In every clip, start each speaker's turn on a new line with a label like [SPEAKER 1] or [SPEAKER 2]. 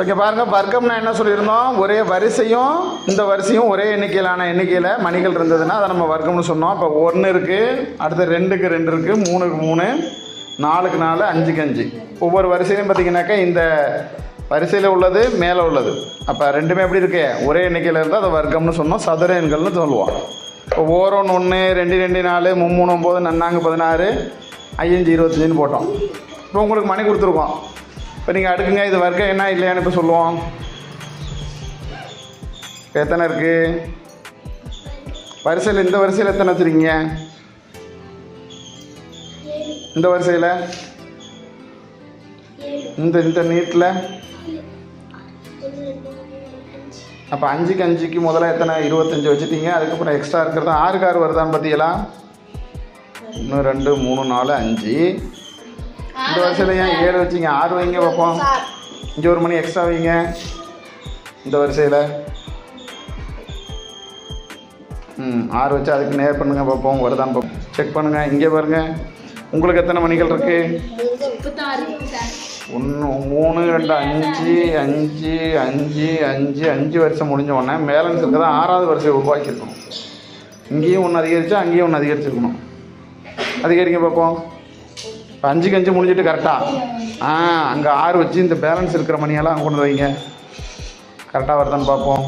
[SPEAKER 1] Okay பாருங்க வர்க்கம்னா என்ன சொல்லியிருந்தோம்? ஒரே வரிசையும் இந்த வரிசையும் ஒரே எண்ணிக்கையிலான எண்ணிக்கையில் மணிகள் இருந்ததுன்னா அதை நம்ம வர்க்கம்னு சொன்னோம். இப்போ ஒன்று இருக்குது அடுத்து ரெண்டுக்கு ரெண்டு இருக்குது மூணுக்கு மூணு நாலுக்கு நாலு அஞ்சுக்கு அஞ்சு. ஒவ்வொரு வரிசையிலையும் பார்த்தீங்கன்னாக்கா இந்த வரிசையில் உள்ளது மேலே உள்ளது. அப்போ ரெண்டுமே எப்படி இருக்கு? ஒரே எண்ணிக்கையில் இருந்தால் அதை வர்க்கம்னு சொன்னோம். சதுர எண்கள்னு சொல்லுவோம். இப்போ ஓரோன் ஒன்று ரெண்டு ரெண்டு நாலு மும்மூணு ஒம்பது நன்னாங்க பதினாறு ஐயஞ்சு இருபத்தஞ்சுன்னு போட்டோம். இப்போ உங்களுக்கு மணி கொடுத்துருக்கோம். இப்போ நீங்கள் அடுக்குங்க இது வர்க்கம் என்ன இல்லையான்னு இப்போ சொல்லுவோம். எத்தனை இருக்குது வரிசையில் இந்த வரிசையில் எத்தனை வச்சுருக்கீங்க? இந்த வரிசையில்? இந்த இந்த நீட்டில் அப்போ அஞ்சுக்கு அஞ்சுக்கு முதல்ல எத்தனை? இருபத்தஞ்சி வச்சுட்டீங்க அதுக்கப்புறம் எக்ஸ்ட்ரா இருக்கிறது ஆறுக்கு ஆறு வருதான்னு பார்த்தீங்களா ஒன்று ரெண்டு மூணு நாலு அஞ்சு. இந்த வருஷத்துல ஏன் ஏழு வச்சிங்க? ஆறு வைங்க பார்ப்போம் இங்கே ஒரு மணி எக்ஸ்ட்ரா வைங்க. இந்த வரிசையில். ம் ஆறு வச்சு அதுக்கு நேர் பண்ணுங்க பார்ப்போம் வருதான் பார்ப்போம் செக் பண்ணுங்கள் இங்கே பாருங்க. உங்களுக்கு எத்தனை மணிகள் இருக்குது ஒன்று மூணு ரெண்டு அஞ்சு அஞ்சு அஞ்சு அஞ்சு அஞ்சு வருஷம் முடிஞ்ச உடனே பேலன்ஸ் தான் ஆறாவது வருஷம் உருவாக்கியிருக்கணும். இங்கேயும் ஒன்று அதிகரிச்சா அங்கேயும் ஒன்று அதிகரிச்சிருக்கணும். அதிகரிங்க பார்ப்போம் இப்போ அஞ்சுக்கு அஞ்சு முடிஞ்சிட்டு கரெக்டாக ஆ? அங்கே ஆறு வச்சு இந்த பேலன்ஸ் இருக்கிற மணியெல்லாம் அங்கே கொண்டு வைங்க. கரெக்டாக வருதான்னு பார்ப்போம்.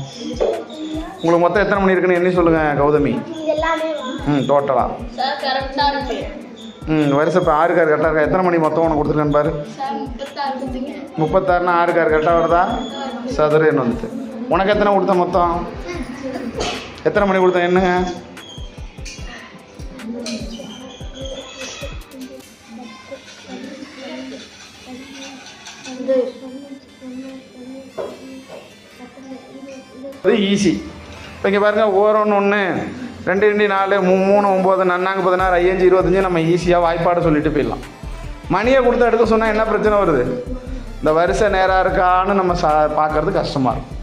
[SPEAKER 1] உங்களுக்கு மொத்தம் எத்தனை மணி இருக்குன்னு என்ன சொல்லுங்கள் கௌதமி. ம் டோட்டலாக ம் வருஷம் இப்போ ஆறு கார் கரெக்டாக இருக்கா? எத்தனை மணி மொத்தம் உனக்கு கொடுத்துருக்கேன் பாரு. முப்பத்தாறுனா ஆறு கார் கரெக்டாக வருதா? சதுரன்னு வந்துட்டு. உனக்கு எத்தனை கொடுத்த மொத்தம்? எத்தனை மணி கொடுத்தேன் என்னங்க அது ஈஸி இப்போ இங்கே பாருங்கள் ஓரோன்னு ஒன்று ரெண்டு ரெண்டு நாலு மூணு ஒம்பது நன்னாங்க பதினாறு ஐயஞ்சு இருபத்தஞ்சு நம்ம ஈஸியாக வாய்ப்பாடு சொல்லிட்டு போயிடலாம். மணியை கொடுத்து எடுக்க சொன்னால் என்ன பிரச்சனை வருது? இந்த வரிசை நேராக இருக்கான்னு நம்ம சா பார்க்கறது கஷ்டமாக இருக்கும்.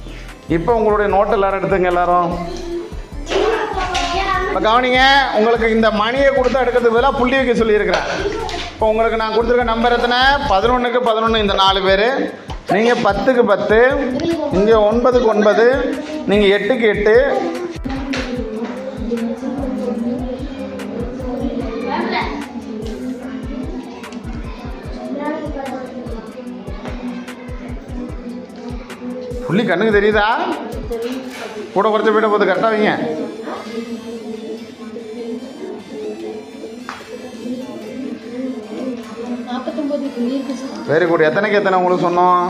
[SPEAKER 1] இப்போ உங்களுடைய நோட் எல்லாரும் எடுத்துங்க எல்லாரும். இப்போ கவனிங்க உங்களுக்கு இந்த மணியை கொடுத்து எடுக்கிறதுக்கு பதிலாக புள்ளி வைக்க சொல்லியிருக்கிறேன். இப்போ உங்களுக்கு நான் கொடுத்துருக்க நம்பர் எத்தனை? பதினொன்றுக்கு பதினொன்று இந்த நாலு பேர். நீங்கள் பத்துக்கு பத்து இங்கே ஒன்பதுக்கு ஒன்பது நீங்கள் எட்டுக்கு எட்டு. புள்ளி கண்ணுக்கு தெரியுதா? கூட குறைச்ச போயிட்ட போது கரெக்டாக வைங்க. Very good. எத்தனைக்கு எத்தனை உங்களுக்கு சொன்னோம்?